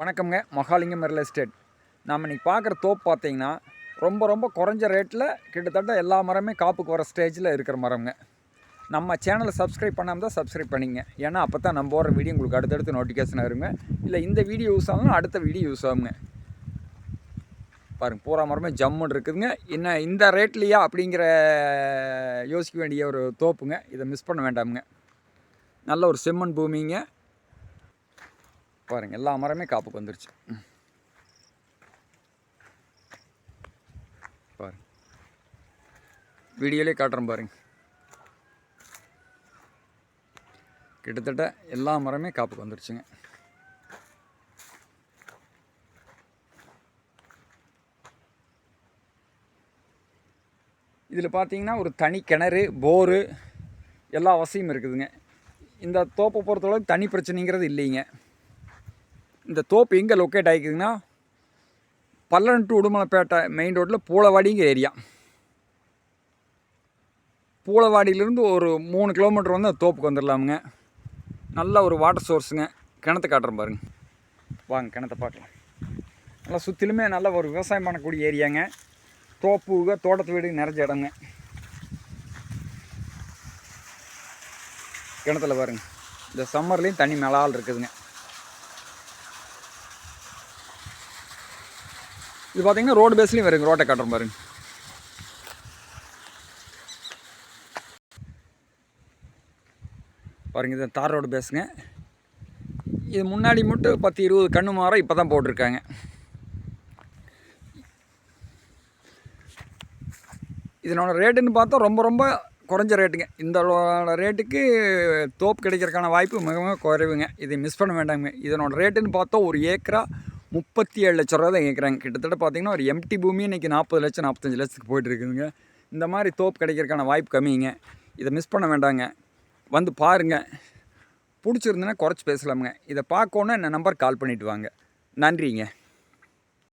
வணக்கம்ங்க. Mahalingam real estate. நாம் இன்றைக்கி பார்க்குற தோப்பு பார்த்தீங்கன்னா ரொம்ப ரொம்ப குறைஞ்ச ரேட்டில் கிட்டத்தட்ட எல்லா மரமே காப்புக்கு வர ஸ்டேஜில் இருக்கிற மரம்ங்க. நம்ம சேனலை சப்ஸ்கிரைப் பண்ணாமல் தான் சப்ஸ்கிரைப் பண்ணிங்க. ஏன்னா அப்போ தான் நம்ம போகிற வீடியோ உங்களுக்கு அடுத்தடுத்து நோட்டிஃபிகேஷன் வருங்க. இல்லை இந்த வீடியோ யூஸ் ஆகும் அடுத்த வீடியோ யூஸ் ஆகுங்க. பாருங்கள் பூரா மரமே ஜம்முன்னு இருக்குதுங்க. என்ன இந்த ரேட்லையா அப்படிங்கிற யோசிக்க வேண்டிய ஒரு தோப்புங்க. இதை மிஸ் பண்ண வேண்டாமுங்க. நல்ல ஒரு செம்மண் பூமிங்க. பாருங்க எல்லா மரமே காப்புக்கு வந்துருச்சு. பாருங்க. வீடியோலே காட்டுறேன் பாருங்க. கிட்டத்தட்ட எல்லா மரமே காப்புக்கு வந்துருச்சுங்க. இதில் பார்த்தீங்கன்னா ஒரு தனி கிணறு போரு எல்லா வசதியும் இருக்குதுங்க. இந்த தோப்பை பொறுத்தளவுக்கு தனி பிரச்சனைங்கிறது இல்லைங்க. இந்த தோப்பு எங்கே லொக்கேட் ஆகிக்குதுன்னா பல்லன் டு உடுமலைப்பேட்டை மெயின் ரோட்டில் பூளவாடிங்கிற ஏரியா பூளவாடியிலேருந்து ஒரு மூணு கிலோமீட்டர் வந்து அந்த தோப்புக்கு வந்துடலாமுங்க. நல்ல ஒரு வாட்டர் சோர்ஸுங்க கிணத்து காட்டுறேன் பாருங்க. வாங்க கிணத்தை பார்க்கலாம். நல்லா சுற்றிலுமே நல்ல ஒரு விவசாயம் பண்ணக்கூடிய ஏரியாங்க தோப்புக தோட்டத்து வீடு நிறைஞ்ச இடங்க கிணத்துல பாருங்க. இந்த சம்மர்லேயும் தண்ணி மேலால் இருக்குதுங்க. இது பார்த்தீங்கன்னா ரோடு பேஸ்லேயும் வருங்க ரோட்டை காட்டுற பாருங்க பாருங்க இது தார் ரோடு பேஸுங்க இது முன்னாடி மட்டும் பத்து இருபது கண்ணு மாற இப்போ தான் போட்டிருக்காங்க. இதனோட ரேட்டுன்னு பார்த்தா ரொம்ப ரொம்ப குறைஞ்ச ரேட்டுங்க இந்த ரேட்டுக்கு தோப்பு கிடைக்கிறதுக்கான வாய்ப்பு மிக மிக குறைவுங்க. இதை மிஸ் பண்ண வேண்டாங்க இதனோட ரேட்டுன்னு பார்த்தா ஒரு ஏக்கரா முப்பத்தி ஏழு லட்ச ரூபா தான் கேட்குறாங்க கிட்டத்தட்ட பார்த்தீங்கன்னா ஒரு எம்டி பூமி இன்றைக்கி நாற்பது லட்சம் நாற்பத்தஞ்சு லட்சத்துக்கு போயிட்டுருக்குதுங்க இந்த மாதிரி தோப்பு கிடைக்கிறதுக்கான வாய்ப்பு கம்மிங்க. இதை மிஸ் பண்ண வேண்டாங்க. வந்து பாருங்கள் பிடிச்சிருந்துன்னா குறைச்சி பேசலாமுங்க. இதை பார்க்கணுன்னா என்ன நம்பர் கால் பண்ணிவிட்டு வாங்க. நன்றிங்க.